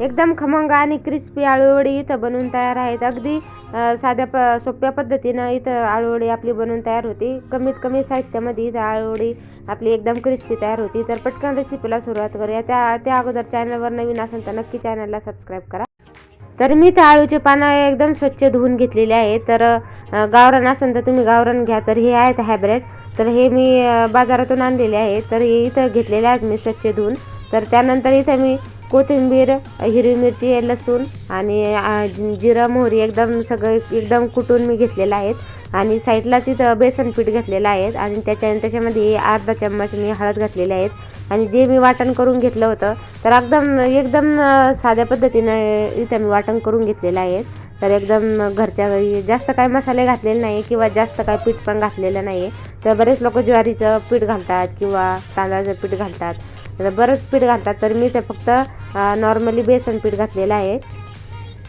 एकदम खमंग आणि क्रिस्पी आळूवडी इथं बनवून तयार आहेत. अगदी साध्या प सोप्या पद्धतीनं इथं आळूवडी आपली बनवून तयार होती. कमीत कमी साहित्यामध्ये इथं आळूवडी आपली एकदम क्रिस्पी तयार होती. तर पटकन रेसिपीला सुरुवात करूया. त्या त्या अगोदर चॅनलवर नवीन असेल तर नक्की चॅनलला सबस्क्राईब करा. तर मी त्या आळूचे पानं एकदम स्वच्छ धुवून घेतलेले आहे तर गावरण गावरान असेल तर तुम्ही गावरान घ्या. तर हे आहेत हायब्रेड तर हे मी बाजारातून आणलेले आहे तर हे इथं घेतलेले आहेत मी स्वच्छ धुवून. तर त्यानंतर इथं मी कोथिंबीर हिरवी मिरची लसूण आणि जिरा मोहरी एकदम सगळं एकदम कुटून मी घेतलेलं आहेत. आणि साईडला तिथं बेसन पीठ घेतलेलं आहे आणि त्याच्या त्याच्यामध्ये अर्धा चम्मच मी हळद घातलेले आहेत. आणि जे मी वाटण करून घेतलं होतं तर एकदम एकदम साध्या पद्धतीनं इथं मी वाटण करून घेतलेलं आहे. तर एकदम घरच्या घरी जास्त काय मसाले घातलेले नाही किंवा जास्त काय पीठ पण घातलेलं नाही. आहे तर बरेच लोक ज्वारीचं पीठ घालतात किंवा तांदळाचं पीठ घालतात. तर बरंच पीठ घालतात तर मी ते फक्त नॉर्मली बेसन पीठ घातलेलं आहे.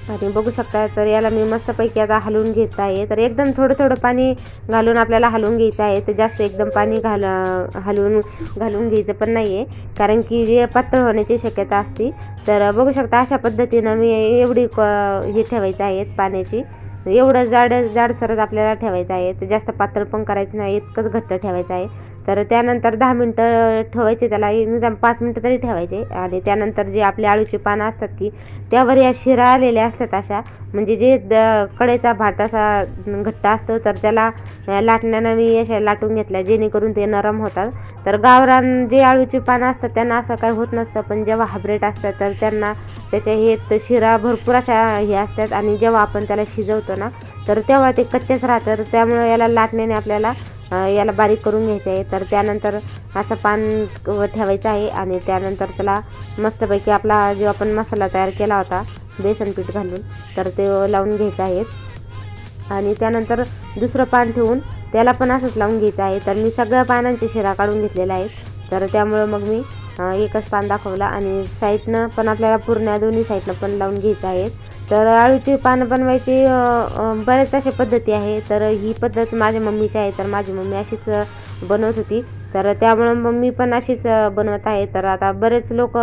आणि बघू शकता तर याला मी मस्तपैकी आता हलवून घेत आहे. तर एकदम थोडं थोडं पाणी घालून आपल्याला हलवून घ्यायचं आहे. तर जास्त एकदम पाणी घाल हलवून घालून घ्यायचं पण नाही आहे कारण की जे पातळ होण्याची शक्यता असते. तर बघू शकता अशा पद्धतीनं मी एवढी क- हे ठेवायचं आहे पाण्याची. एवढं जाड जाडसरच आपल्याला ठेवायचं आहे. तर जास्त पातळ पण करायचं नाही इतकंच घट्ट ठेवायचं आहे. तर त्यानंतर दहा मिनटं ठेवायचे त्याला निदान पाच मिनटं तरी ठेवायचे. आणि त्यानंतर जे आपले आळूची पानं असतात की त्यावर या शिरा आलेल्या असतात अशा. म्हणजे जे द कडेचा भात असा घट्ट असतो तर त्याला लाटण्यानं मी अशा लाटून घेतल्या जेणेकरून ते नरम होतात. तर गावरान जे आळूची पानं असतात त्यांना असं काही होत नसतं पण जेव्हा हायब्रेड असतात तर त्यांना त्याच्या हे शिरा भरपूर अशा हे असतात. आणि जेव्हा आपण त्याला शिजवतो ना तर तेव्हा ते कच्चेच राहतात. त्यामुळे याला लाटण्याने आपल्याला याला बारीक करून घ्यायचे आहे. तर त्यानंतर असं पान व ठेवायचं आहे आणि त्यानंतर त्याला मस्तपैकी आपला जो आपण मसाला तयार केला होता बेसन पीठ घालून तर ते लावून घ्यायचं आहे. आणि त्यानंतर दुसरं पान ठेवून त्याला पण असंच लावून घ्यायचं आहे. तर मी सगळ्या पानांची शिरा काढून घेतलेला आहे तर त्यामुळं मग मी एकच पान दाखवला आणि साईडनं पण आपल्याला पूर्ण दोन्ही साईडनं पण लावून घ्यायचं आहे. तर अळूची पानं बनवायची बऱ्याच अशा पद्धती आहे तर ही पद्धत माझ्या मम्मीची आहे तर माझी मम्मी अशीच बनवत होती. तर त्यामुळं मम्मी पण अशीच बनवत आहे. तर आता बरेच लोक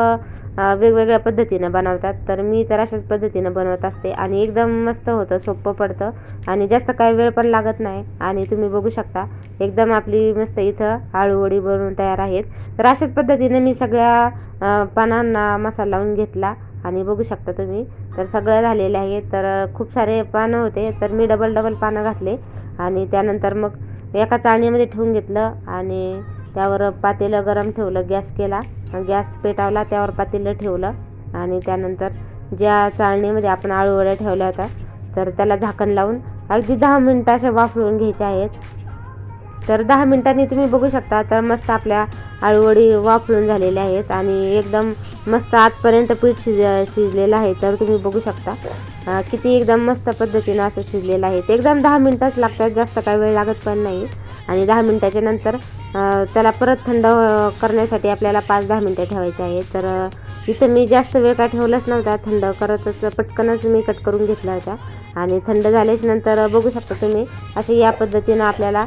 वेगवेगळ्या पद्धतीनं बनवतात. तर मी तर अशाच पद्धतीनं बनवत असते आणि एकदम मस्त होतं सोपं पडतं आणि जास्त काही वेळ पण लागत नाही. आणि तुम्ही बघू शकता एकदम आपली मस्त इथं आळूवडी बनवून तयार आहेत. तर अशाच पद्धतीनं मी सगळ्या पानांना मसाला लावून घेतला आणि बघू शकता तुम्ही. तर सगळं झालेलं आहे. तर खूप सारे पानं होते. तर मी डबल डबल पानं घातले. आणि त्यानंतर मग एका चाळणीमध्ये ठेवून घेतलं. आणि त्यावर पातेलं गरम ठेवलं. गॅस केला. गॅस पेटावला. त्यावर पातेलं ठेवलं. आणि त्यानंतर ज्या चाळणीमध्ये आपण आळूवड्या ठेवल्या होत्या तर त्याला झाकण लावून अगदी दहा मिनटं अशा वाफळून घ्यायच्या आहेत. तर दहा मिनिटांनी तुम्ही बघू शकता तर मस्त आपल्या आळूवडी वापरून झालेल्या आहेत आणि एकदम मस्त आतपर्यंत पीठ शिज शिजलेलं आहे तर तुम्ही बघू शकता. किती एकदम मस्त पद्धतीनं असं शिजलेलं आहे. ते एकदम दहा मिनटंच लागतात जास्त काही वेळ लागत पण नाही. आणि दहा मिनटाच्या नंतर त्याला परत थंड करण्यासाठी आपल्याला पाच दहा मिनटं ठेवायचे आहे तर इथं मी जास्त वेळ का ठेवलंच नव्हता. थंड करतच पटकनच मी कट करून घेतला होता. आणि थंड झाल्याच्यानंतर बघू शकता तुम्ही असे या पद्धतीनं आपल्याला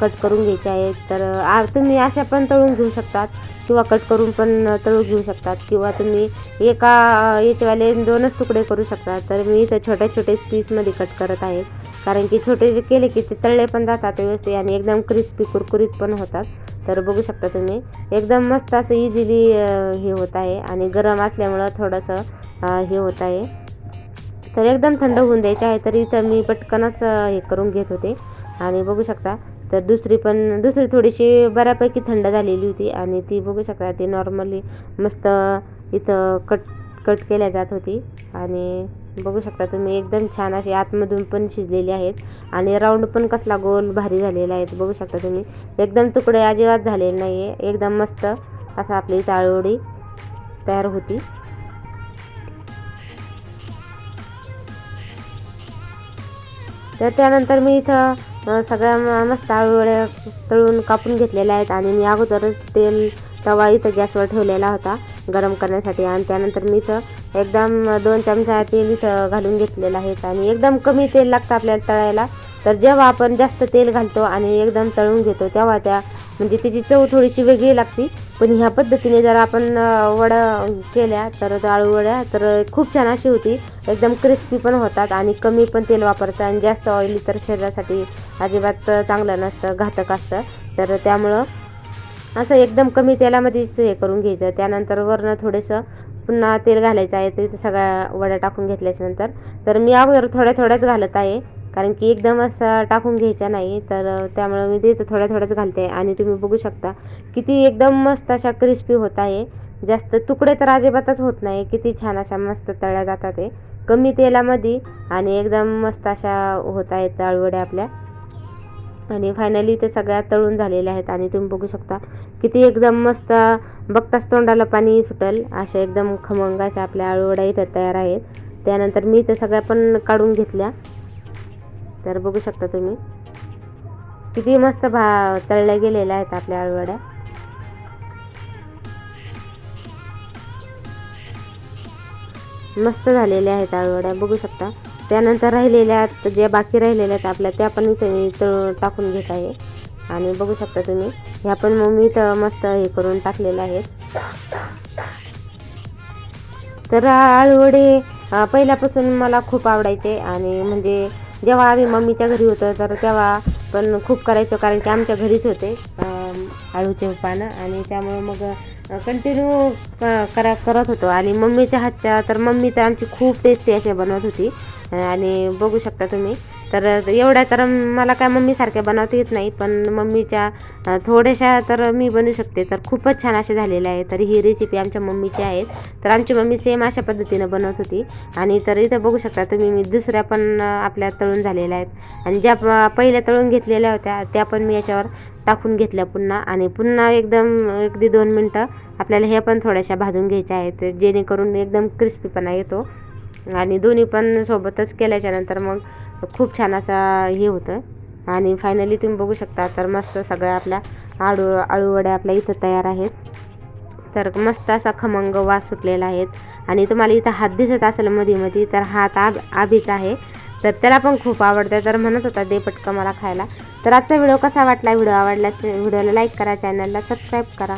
कट करून घ्यायचे आहेत. तर आ, तुम्ही अशा पण तळून घेऊ शकतात किंवा कट करून पण तळून घेऊ शकतात किंवा तुम्ही एका अ, याचेवाले दोनच तुकडे करू शकता. तर मी इथं छोट्या छोट्या पीसमध्ये कट करत आहे. कारण की छोटे जे केले की ते तळले पण जातात व्यवस्थित आणि एकदम क्रिस्पी कुरकुरीत पण होतात. तर बघू शकता तुम्ही. एकदम मस्त असं इझिली हे होत आहे. आणि गरम असल्यामुळं थोडंसं हे होत आहे. तर एकदम थंड होऊन द्यायचे आहे तर इथं मी पटकनच हे करून घेत होते. आणि बघू शकता तर दुसरी पण दुसरी थोडीशी बऱ्यापैकी थंड झालेली होती. आणि ती बघू शकता ती नॉर्मली मस्त इथं कट कट केल्या जात होती. आणि बघू शकता तुम्ही एकदम छान अशी आतमधून पण शिजलेली आहेत. आणि राऊंड पण कसला गोल भारी झालेला आहे बघू शकता तुम्ही. एकदम तुकडे अजिबात झालेले नाही आहे एकदम मस्त असं आपली ताळवडी तयार होती. तर त्यानंतर मी इथं सगळ्या म- मस्त आळूवड्या तळून कापून घेतलेल्या आहेत. आणि मी अगोदरच तेल तवा इथं गॅसवर ठेवलेला होता. गरम करण्यासाठी आणि त्यानंतर मी इथं एकदम दोन चमचा तेल इथं घालून घेतलेलं आहे. आणि एकदम कमी तेल लागतं आपल्याला तळायला. तर जेव्हा आपण जास्त तेल घालतो आणि एकदम तळून घेतो तेव्हा त्या म्हणजे त्याची चव थोडीशी वेगळी लागते. पण ह्या पद्धतीने जर आपण अ, वड्या केल्या तर आळू वड्या तर खूप छान अशी होती. एकदम क्रिस्पी पण होतात आणि कमी पण तेल वापरतं आणि जास्त ऑइली तर शरीरासाठी अजिबात चांगलं नसतं घातक असतं. तर त्यामुळं असं एकदम कमी तेलामध्येच हे करून घ्यायचं. त्यानंतर वरनं थोडंसं पुन्हा तेल घालायचं आहे ते सगळ्या वड्या टाकून घेतल्याच्यानंतर. तर मी अगोदर थोड्या थोड्याच घालत आहे कारण की एकदम असं टाकून घ्यायच्या नाही. तर त्यामुळं मी ते थोड्या थोड्याच घालते. आणि तुम्ही बघू शकता किती एकदम मस्त अशा क्रिस्पी होत आहे. जास्त तुकडे तर अजिबातच होत नाही. किती छान अशा मस्त तळल्या जातात ते कमी तेलामध्ये आणि एकदम मस्त अशा होत आहेत तळवड्या आपल्या. आणि फायनली ते सगळ्या तळून झालेल्या आहेत आणि तुम्ही बघू शकता किती एकदम मस्त बघताच तोंडाला पाणी सुटल. अशा एकदम खमंग अशा आपल्या आळूवड्या इथं तयार आहेत. त्यानंतर मी ते सगळ्या पण काढून घेतल्या. तर बघू शकता तुम्ही. किती मस्त भा तळल्या गेलेल्या आहेत आपल्या आळूवड्या. मस्त झालेल्या आहेत आळूवड्या. बघू शकता. त्यानंतर राहिलेल्या ज्या बाकी राहिलेल्या आहेत आपल्या त्या पण इथे मी टाकून घेत आहे. आणि बघू शकता तुम्ही ह्या पण मग मी तर मस्त हे करून टाकलेल्या आहेत. तर आळूवडे पहिल्यापासून मला खूप आवडायचे. आणि म्हणजे जेव्हा आम्ही मम्मीच्या घरी होतो तर तेव्हा पण खूप करायचो कारण की आमच्या घरीच होते आळूचे पानं आणि त्यामुळे मग कंटिन्यू करा करत होतो. आणि मम्मीच्या हातच्या तर मम्मी तर आमची खूप टेस्टी असे बनवत होती. आणि बघू शकता तुम्ही. तर एवढ्या तर मला काय मम्मीसारख्या बनवता येत नाही पण मम्मीच्या थोड्याशा तर मी बनवू शकते. तर खूपच छान असे झालेले आहे. तर ही रेसिपी आमच्या मम्मीची आहे. तर आमची मम्मी सेम अशा पद्धतीनं बनवत होती. आणि तर इथं बघू शकता तुम्ही मी दुसऱ्या पण आपल्या तळून झालेल्या आहेत. आणि ज्या प- पहिल्या तळून घेतलेल्या होत्या त्या पण मी याच्यावर टाकून घेतल्या पुन्हा. आणि पुन्हा एकदम अगदी दोन मिनटं आपल्याला हे पण थोड्याशा भाजून घ्यायच्या आहेत. जेणेकरून एकदम क्रिस्पीपणा येतो. आणि दोन्ही पण सोबतच केल्याच्यानंतर मग खूप छान असा हे होतं. आणि फायनली तुम्ही बघू शकता तर मस्त सगळ्या आपल्या आळू आळूवड्या आपल्या इथं तयार आहेत. तर मस्त असा खमंग वास सुटलेला आहेत आणि तुम्हाला इथं हात दिसत असेल मध्ये मध्ये तर हात आब आबीच आहे. तर त्याला पण खूप आवडतं. तर म्हणत होता दे पटकं मला खायला. तर आजचा व्हिडिओ कसा वाटला? व्हिडिओ आवडला व्हिडिओला लाईक करा चॅनलला सबस्क्राईब करा.